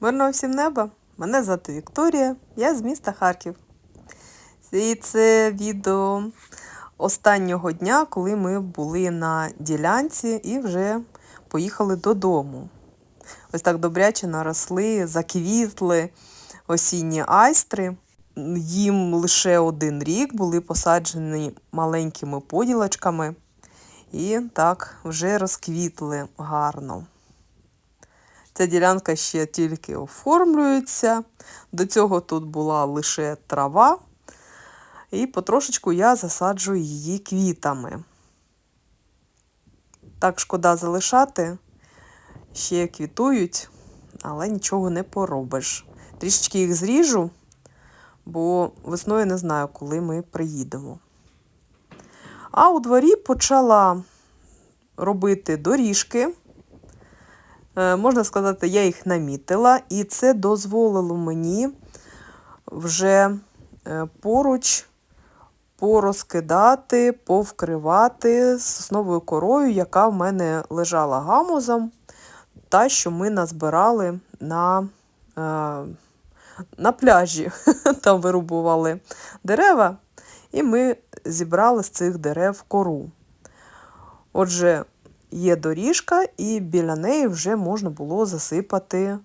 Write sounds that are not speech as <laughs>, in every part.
Мирного всім неба! Мене звати Вікторія, я з міста Харків. І це відео останнього дня, коли ми були на ділянці і вже поїхали додому. Ось так добряче наросли, заквітли осінні айстри. Їм лише один рік були посаджені маленькими поділочками і так вже розквітли гарно. Ця ділянка ще тільки оформлюється. До цього тут була лише трава, і потрошечку я засаджую її квітами. Так шкода залишати, ще квітують, але нічого не поробиш. Трішечки їх зріжу, бо весною не знаю, коли ми приїдемо. А у дворі почала робити доріжки. Е, Можна сказати, я їх намітила, і це дозволило мені вже е, поруч порозкидати, повкривати сосновою корою, яка в мене лежала гамузом, та, що ми назбирали на, е, на пляжі. <laughs> Там вирубували дерева, і ми зібрали з цих дерев кору. Отже, є доріжка, і біля неї вже можна було засипати е,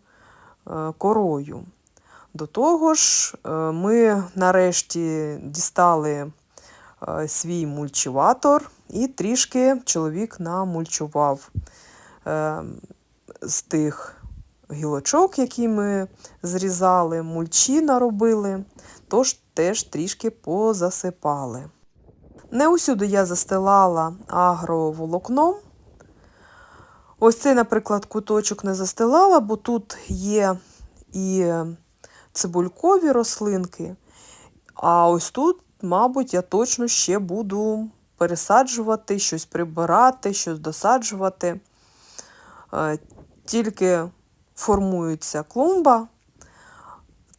корою. До того ж, е, ми нарешті дістали е, свій мульчуватор, і трішки чоловік намульчував з тих гілочок, які ми зрізали, мульчі наробили, тож теж трішки позасипали. Не усюди я застилала агроволокном. Ось цей, наприклад, куточок не застилала, бо тут є і цибулькові рослинки. А ось тут, мабуть, я точно ще буду пересаджувати, щось прибирати, щось досаджувати. Е, Тільки формується клумба,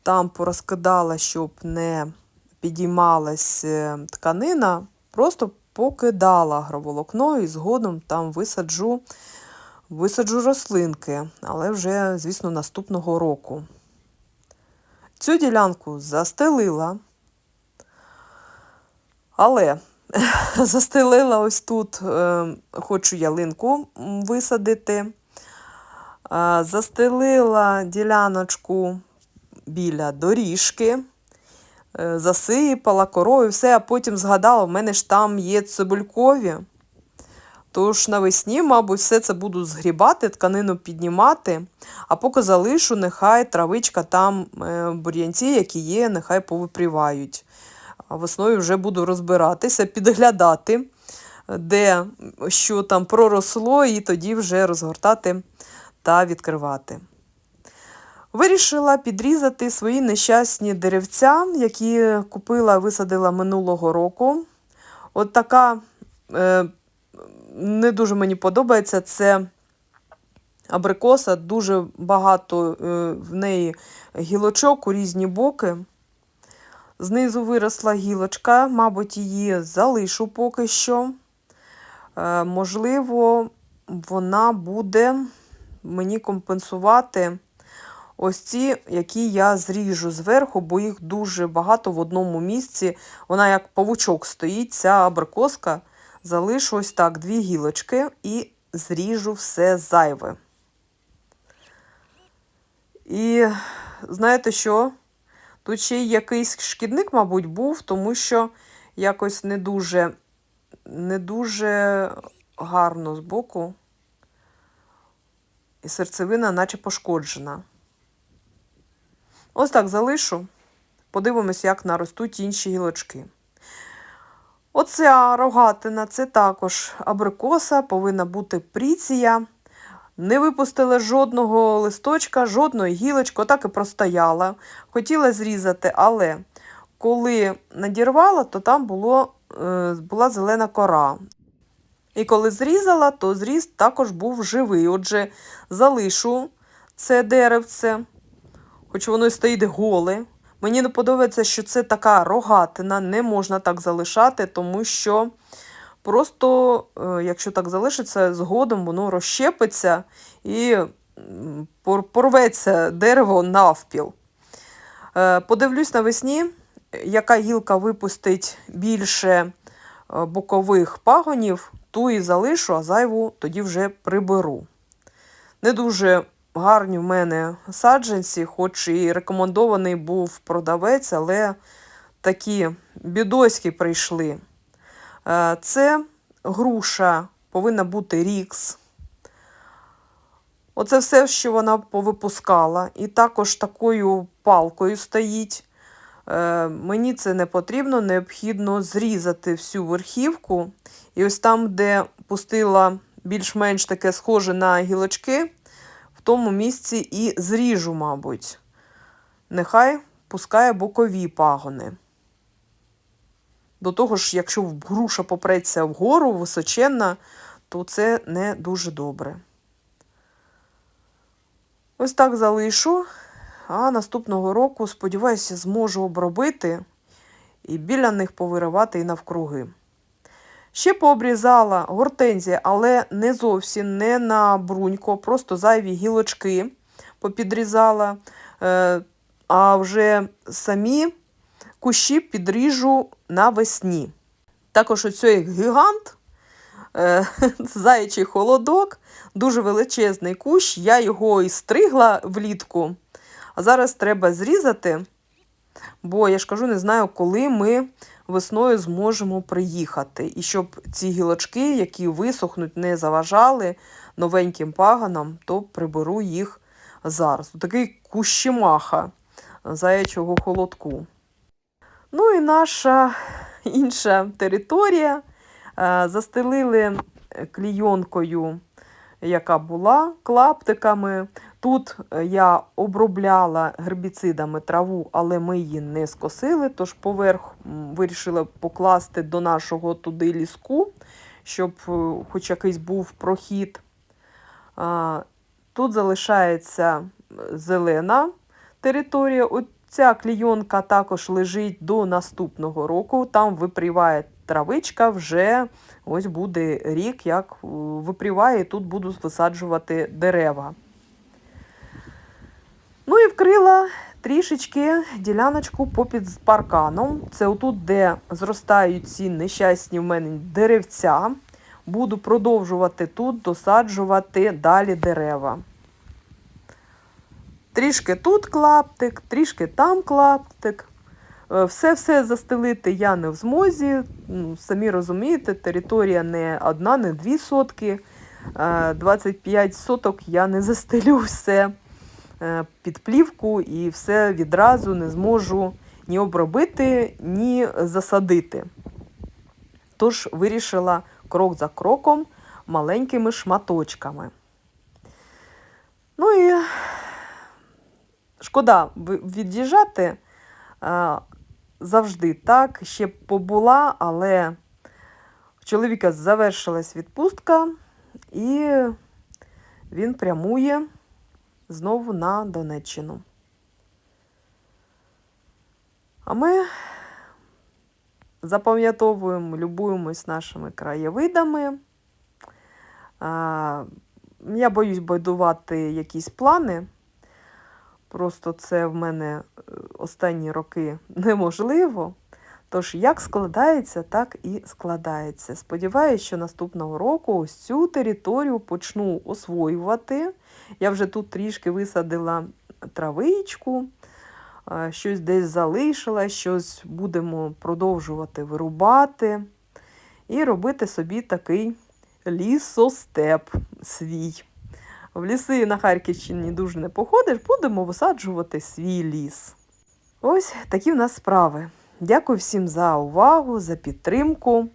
там порозкидала, щоб не підіймалась е, тканина, просто покидала агроволокно і згодом там висаджу, висаджу рослинки, але вже, звісно, наступного року. Цю ділянку застелила, але <laughs> застелила ось тут, е, хочу ялинку висадити. Е, Застелила діляночку біля доріжки, е, засипала корою, все, а потім згадала, в мене ж там є цибулькові. Тож навесні, мабуть, все це буду згрібати, тканину піднімати, а поки залишу, нехай травичка там е, бур'янці, які є, нехай повипрівають. Весною вже буду розбиратися, підглядати, де що там проросло, і тоді вже розгортати та відкривати. Вирішила підрізати свої нещасні деревця, які купила висадила минулого року. От така е, не дуже мені подобається це абрикоса, дуже багато е, в неї гілочок у різні боки. Знизу виросла гілочка, мабуть, її залишу поки що. Е, можливо, вона буде мені компенсувати ось ці, які я зріжу зверху, бо їх дуже багато в одному місці. Вона як павучок стоїть, ця абрикоска. Залишу ось так дві гілочки і зріжу все зайве. І знаєте що? Тут ще й якийсь шкідник, мабуть, був, тому що якось не дуже, не дуже гарно збоку. І серцевина наче пошкоджена. Ось так залишу. Подивимось, як наростуть інші гілочки. Оця рогатина це також абрикоса, повинна бути пріція. Не випустила жодного листочка, жодної гілочки, отак і простояла. Хотіла зрізати, але коли надірвала, то там було, е, була зелена кора. І коли зрізала, то зріз також був живий. Отже, залишу це деревце, хоч воно і стоїть голе. Мені не подобається, що це така рогатина, не можна так залишати, тому що просто, е, якщо так залишиться, згодом воно розщепиться і порветься дерево навпіл. Е, Подивлюсь навесні, яка гілка випустить більше е, бокових пагонів, ту і залишу, а зайву тоді вже приберу. Не дуже гарні в мене саджанці, хоч і рекомендований був продавець, але такі бідоськи прийшли. Е, Це груша повинна бути рікс. Оце все, що вона повипускала. І також такою палкою стоїть. Е, мені це не потрібно, необхідно зрізати всю верхівку. І ось там, де пустила більш-менш таке схоже на гілочки, тому місці і зріжу, мабуть. Нехай пускає бокові пагони. До того ж, якщо груша попреться вгору височенна, то це не дуже добре. Ось так залишу, а наступного року, сподіваюся, зможу обробити і біля них повиривати і навкруги. Ще пообрізала гортензія, але не зовсім не на брунько, просто зайві гілочки попідрізала, е, а вже самі кущі підріжу навесні. Також оцей гігант, е, <laughs> заячий холодок, дуже величезний кущ. Я його і стригла влітку, а зараз треба зрізати, бо я ж кажу, не знаю, коли ми весною зможемо приїхати. І щоб ці гілочки, які висохнуть, не заважали новеньким паганам, то приберу їх зараз. Такий кущемаха заячого холодку. Ну і наша інша територія. Е, Застелили клійонкою, яка була, клаптиками. Тут е, я обробляла гербіцидами траву, але ми її не скосили, тож поверх вирішила покласти до нашого туди ліску, щоб е, хоч якийсь був прохід. Тут залишається зелена територія. Ця клійонка також лежить до наступного року. Там випріває травичка, вже ось буде рік, як е, випріває, і тут буду висаджувати дерева. Ну і вкрила трішечки діляночку попід парканом. Це отут, де зростають ці нещасні в мене деревця. Буду продовжувати тут досаджувати далі дерева. Трішки тут клаптик, трішки там клаптик. Е, Все-все застелити я не в змозі. Ну, самі розумієте, територія не одна, не дві сотки. Е, 25 соток я не застелю <laughs> все е, під плівку і все відразу не зможу ні обробити, ні засадити. Тож вирішила крок за кроком маленькими шматочками. Ну і шкода від'їжджати завжди так. Ще побула, але в чоловіка завершилась відпустка, і він прямує знову на Донеччину. А ми запам'ятовуємо, любуємось нашими краєвидами. Я боюсь будувати якісь плани. Просто це в мене е, останні роки неможливо. Тож, як складається, так і складається. Сподіваюся, що наступного року ось цю територію почну освоювати. Я вже тут трішки висадила травичку, е, щось десь залишила, щось будемо продовжувати вирубати і робити собі такий лісостеп свій. В ліси на Харківщині дуже не походиш, будемо висаджувати свій ліс. Ось такі в нас справи. Дякую всім за увагу, за підтримку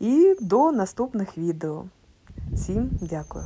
і до наступних відео. Всім дякую.